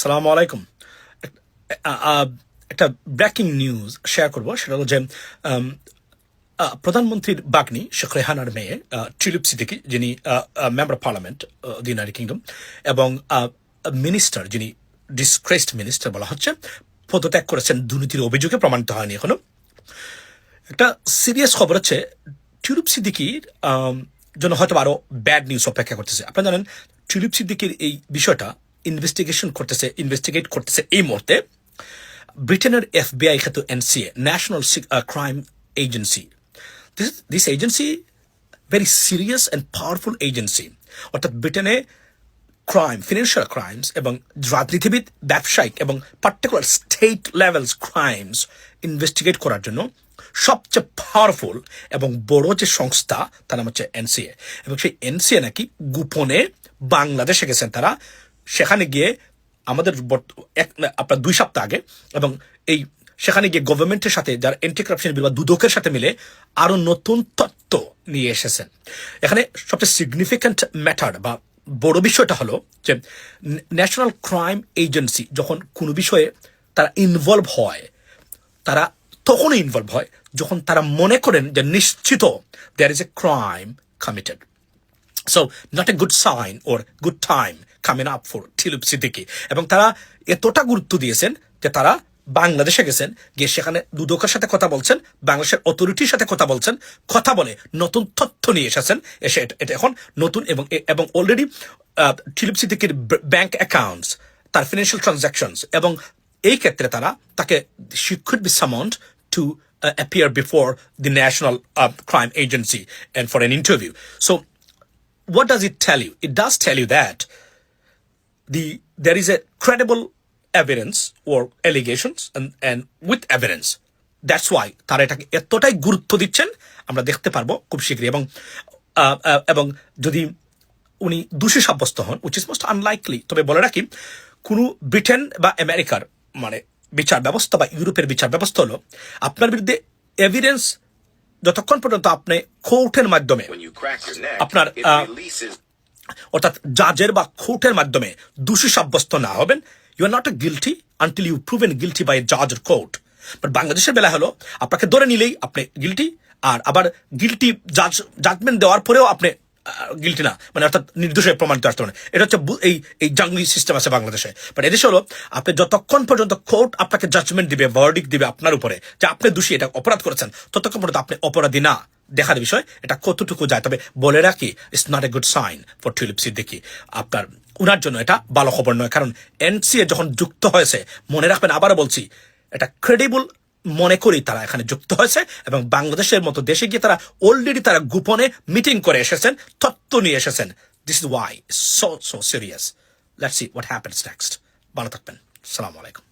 সালাম আলাইকুম। একটা ব্রেকিং নিউজ শেয়ার করব, সেটা হলো যে প্রধানমন্ত্রীর বাগ্নি শেখ রেহানার মেয়ে টিলিপ সিদ্দিকি, যিনি member parliament the United Kingdom এবং মিনিস্টার যিনি ডিসক্রেসড মিনিস্টার বলা হচ্ছে, পদত্যাগ করেছেন, দুর্নীতির অভিযোগে প্রমাণিত হয়নি এখনও। একটা সিরিয়াস খবর হচ্ছে টিউলিপ সিদ্দিকির জন্য হয়তো আরও ব্যাড নিউজ অপেক্ষা করতেছে। আপনারা জানেন টিউলিপ সিদ্দিকির এই বিষয়টা ইনভেস্টিগেশন করতেছে ইনভেস্টিগেট করতেছে এই মুহূর্তে ব্রিটেনের এফবিআই খ্যাত NCA National Crime Agency this agency very serious and powerful agency অর্থাৎ ব্রিটেনে ক্রাইম ফিনান্সিয়াল ক্রাইমস এবং রাজনীতিবিদ, ব্যবসায়িক এবং particular state levels crimes investigate করার জন্য সবচেয়ে পাওয়ারফুল এবং বড় যে সংস্থা, তার নাম হচ্ছে এনসিএ। এবং সেই এনসিএ নাকি গোপনে বাংলাদেশে গেছেন তারা সেখানে গিয়ে আমাদের এক আপনার দুই সপ্তাহ আগে এবং এই সেখানে গিয়ে গভর্নমেন্টের সাথে যারা এন্টি কারাপশন বিল বা দুদকের সাথে মিলে আরও নতুন তত্ত্ব নিয়ে এসেছেন। এখানে সবচেয়ে সিগনিফিক্যান্ট ম্যাটার বা বড় বিষয়টা হলো যে ন্যাশনাল ক্রাইম এজেন্সি যখন কোনো বিষয়ে তারা ইনভলভ হয়, তারা তখনই ইনভলভ হয় যখন তারা মনে করেন যে নিশ্চিত there is a crime committed so not a good sign or good time coming up for Tulip Siddiq এবং তারা এতটা গুরুত্ব দিয়েছেন যে তারা বাংলাদেশে গেছেন, গিয়ে সেখানে দুদকের সাথে কথা বলছেন, বাংলাদেশের অথরিটির সাথে কথা বলছেন, কথা বলে নতুন তথ্য নিয়ে এসেছেন, এসে এটা- এখন নতুন এবং এবং অলরেডি টিলুপ সিদ্দিকির ব্যাংক অ্যাকাউন্টস তার ফিনান্সিয়াল ট্রানজাকশনস এবং এই ক্ষেত্রে তারা তাকে she could be summoned to appear before the National Crime Agency Agency for for interview so what does it tell you? It does tell you that the there is a credible evidence or allegations and, and with evidence. That's why তারা এটাকে এতটাই গুরুত্ব দিচ্ছেন আমরা দেখতে পারব খুব শীঘ্রই এবং এবং যদি উনি দোষী সাব্যস্ত হন উইচ ইজ মোস্ট আনলাইকলি তবে বলে রাখি কোনো ব্রিটেন বা আমেরিকার মানে বিচার ব্যবস্থা বা ইউরোপের বিচার ব্যবস্থা হলো আপনার বিরুদ্ধে এভিডেন্স যতক্ষণ পর্যন্ত আপনি কোর্টের মাধ্যমে আপনার, অর্থাৎ জাজের বা কোর্টের মাধ্যমে দোষী সাব্যস্ত না হবেন। You are not a guilty until you proven guilty by জাজ কোর্ট বাট বাংলাদেশের বেলা হলো, আপনাকে ধরে নিলেই আপনি গিলটি আর আবার গিলটি জাজ জাজমেন্ট দেওয়ার পরেও আপনি গিলটি না। মানে অর্থাৎ নির্দোষ প্রমাণিত আসতে পারে এটা হচ্ছে এই এই জাঙ্গি সিস্টেম আছে বাংলাদেশে। বাট এদেশে হলো, আপনি যতক্ষণ পর্যন্ত কোর্ট আপনাকে জাজমেন্ট দিবে ভার্ডিক দিবে আপনার উপরে, যে আপনি দোষী, এটা অপরাধ করেছেন, ততক্ষণ পর্যন্ত আপনি অপরাধী না। দেখার বিষয়, এটা কতটুকু যায়। তবে বলে রাখি it's not a good sign for Tulip Siddiq আপনার, উনার জন্য এটা ভালো খবর নয়। কারণ এনসিএ যখন যুক্ত হয়েছে, মনে রাখবেন, আবারও বলছি, এটা ক্রেডিবল মনে করি তারা এখানে যুক্ত হয়েছে এবং বাংলাদেশের মতো দেশে গিয়ে তারা অলরেডি তারা গোপনে মিটিং করে এসেছেন তত্ত্ব নিয়ে এসেছেন। This is why so so serious let's see what happens next ভালো থাকবেন। সালাম আলাইকুম।